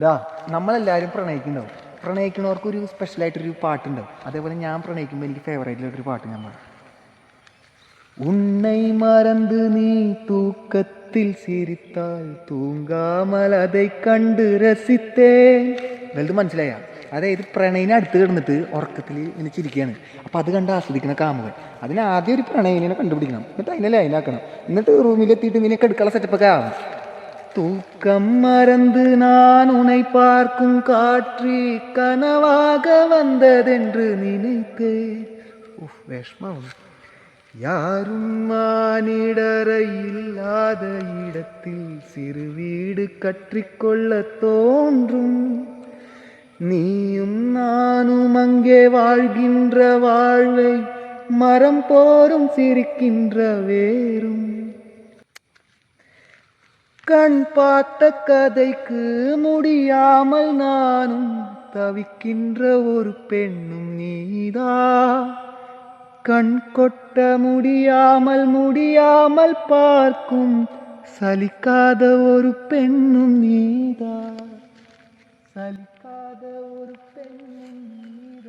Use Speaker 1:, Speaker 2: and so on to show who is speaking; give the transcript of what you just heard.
Speaker 1: ഇതാ നമ്മളെല്ലാവരും പ്രണയിക്കുന്നുണ്ടാവും. പ്രണയിക്കുന്നവർക്കൊരു സ്പെഷ്യലായിട്ടൊരു പാട്ടുണ്ടാവും. അതേപോലെ ഞാൻ പ്രണയിക്കുമ്പോൾ എനിക്ക് ഫേവറേറ്റ് ആയിട്ടൊരു പാട്ട് ഞാൻ പാടാം. உன்னை மறந்து നീ തൂക്കത്തിൽ சிரித்தால் തൂങ്കാമൽ കണ്ട് രസിത്തേ. വലുത് മനസ്സിലായ? അതായത് പ്രണയിനെ അടുത്ത് കിടന്നിട്ട് ഉറക്കത്തിൽ ഇങ്ങനെ ചിരിക്കുകയാണ് അപ്പോൾ അത് കണ്ട് ആസ്വദിക്കുന്ന കാമുകൾ അതിനാദ്യം ഒരു പ്രണയിനെ കണ്ടുപിടിക്കണം. എന്നിട്ട് അതിനെ ലൈനാക്കണം എന്നിട്ട് റൂമിലെത്തിയിട്ട് ഇങ്ങനെയൊക്കെ എടുക്കാനുള്ള സെറ്റപ്പൊക്കെ ആവണം. தூக்கம் மறந்து நான் உன்னை பார்க்கும் காற்று கனவாக வந்ததென்று நினைத்தேன். யாரும் மானிடரை இல்லாத இடத்தில் சிறு வீடு கற்றிக்கொள்ள தோன்றும். நீயும் நானும் அங்கே வாழ்கின்ற வாழ்வை மரம் போரும் சிரிக்கின்ற வேறும் கண் பார்த்த கதைக்கு முடியாமல் நானும் தவிக்கின்ற ஒரு பெண்ணும் நீதா. கண் கொட்ட முடியாமல் முடியாமல் பார்க்கும் சலிக்காத ஒரு பெண்ணும் நீதா. சலிக்காத ஒரு பெண்ணும்